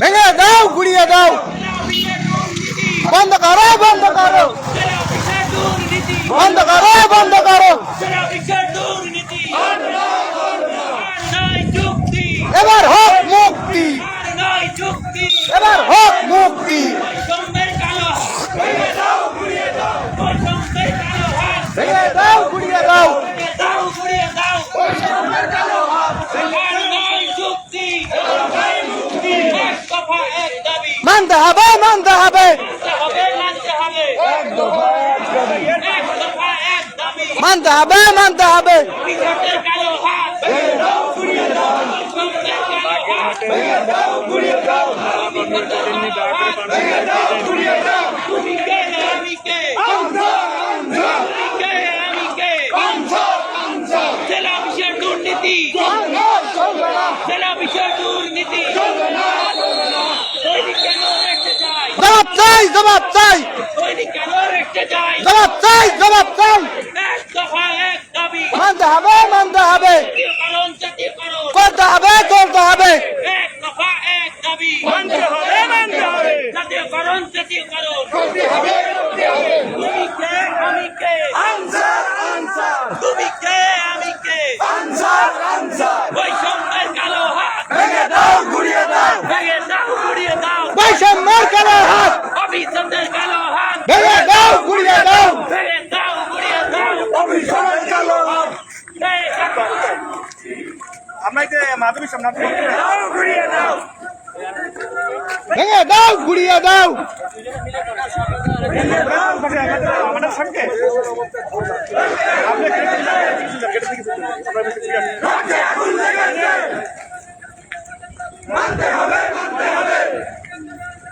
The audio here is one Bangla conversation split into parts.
ভেঙে দাও, গুড়িয়ে দাও। বন্ধ করো বন্ধ করো। বন্ধ করো বন্ধ করো। এবার হোক মুক্তি। এবার হোক মুক্তি। ভেঙে দাও, গুড়িয়ে দাও ঘুরিয়ে দাও আর নয় চুক্তি এক দফা এক দাবি মানতে হবে মানতে হবে। মানতে হবে মানতে হবে। দুর্নীতি। জেলা অফিসের দুর্নীতি। জবাব চাই জবাব চাই। জবাব চাই জবাব চাই। মানতে হবে মানতে হবে। করতে হবে করতে হবে। মানতে হবে মানতে হবে জাতীয়করণ জাতীয়করণ তুমি কে আমি কে আনসার আনসার তুমি কে আমি কে আনসার আনসার বৈষম্যের কালো হাত ভেঙে দাও গুড়িয়ে দাও ভেঙে দাও ঘুরিয়ে দাও বৈষম্যের কালো হাত অফিসারদের কালো হাত ভেঙে দাও গুড়িয়ে দাও দাও অভিশাপের কালো হাত যে মাধবী সামনে দাও গুড়িয়ে দাও ভেঙে দাও আমাদের সঙ্গে এই মিছিলটা মজা করা মানতে হবে মানতে হবে ঠিক আছে আপনারা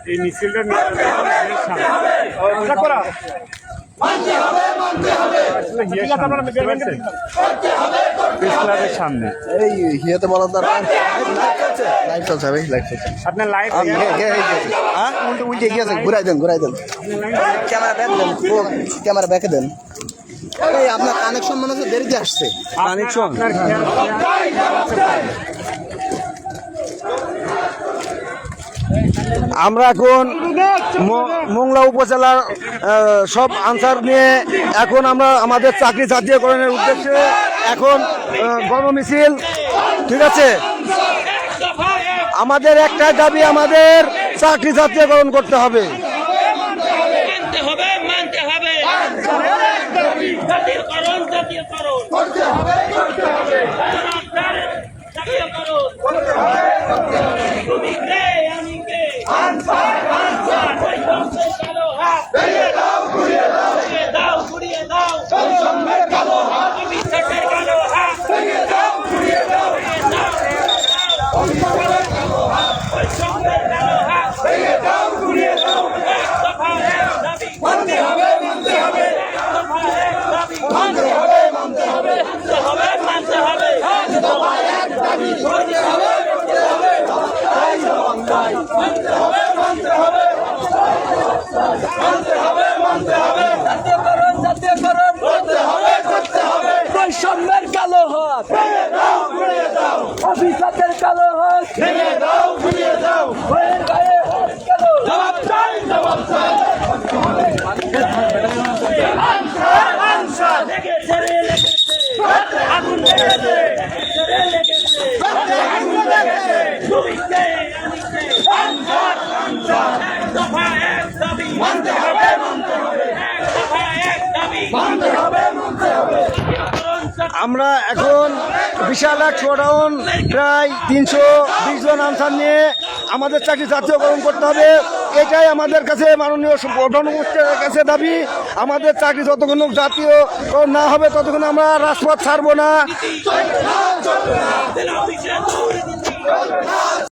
সামনে এই হিয়াতে বলার লাইভ চলছে ভাই লাইভ চলছে। আপনার লাইভ হ্যাঁ? উল্টে উল্টে গিয়েছে ঘুরাই দেন ঘুরাই দেন। ক্যামেরা ব্যাক দেন ক্যামেরা ব্যাকে দেন। আপনার কানেকশন মনে হচ্ছে দেরিতে আসছে। কানেকশন আপনার আমরা এখন ম- মোংলা উপজেলার সব আনসার নিয়ে এখন আমরা আমাদের চাকরি জাতীয়করণের উদ্দেশ্যে এখন গণমিছিল ঠিক আছে? আমাদের একটাই দাবি আমাদের চাকরি জাতীয়করণ করতে হবে। মানতে হবে মানতে হবে। জাতীয়করণ জাতীয়করণ জাতীয়করণ তুমি কে আমি কে বৈষম্যের কালো হাত ভেঙে দাও ঘুরিয়ে দাও অফিসারদের কালো হাত ভেঙে দাও ঘুরিয়ে দাও বৈষম্যের কালো হাত এক দফা এক দাবি মানতে হবে মানতে হবে এক দফা এক দাবি মানতে হবে মানতে হবে মানতে হবে মানতে হবে এক দফা এক দাবি করতে হবে করতে হবে তাই জবাবদাই মানতে হবে মানতে হবে। মানতে হবে মানতে হবে। জাতীয়করণ জাতীয়করণ করতে হবে করতে হবে। বৈষম্যের কালো হাত অফিসারদের কালো হাত ভেঙে দাও হয়ে গায়ে হাত কালো জবাব চাই জবাব চাই আনসার আনসার লেগেছে রে লেগেছে আগুন লেগেছে লেগেছে রে লেগেছে রাতে আগুন লেগেছে তুমি কে আমি কে আনসার আনসার এক দফা এক দাবি মানতে হবে মানতে হবে এক দফা এক দাবি মানতে হবে মানতে হবে জাতীয়করণ জাতীয়- আমরা এখন বিশাল এক শোডাউন প্রায় তিনশো বিশ জন আনসার নিয়ে আমাদের চাকরি জাতীয়করণ করতে হবে এটাই আমাদের কাছে মাননীয় প্রধানমন্ত্রীর কাছে দাবি আমাদের চাকরি যতক্ষণ জাতীয় না হবে ততক্ষণ আমরা রাজপথ ছাড়বো না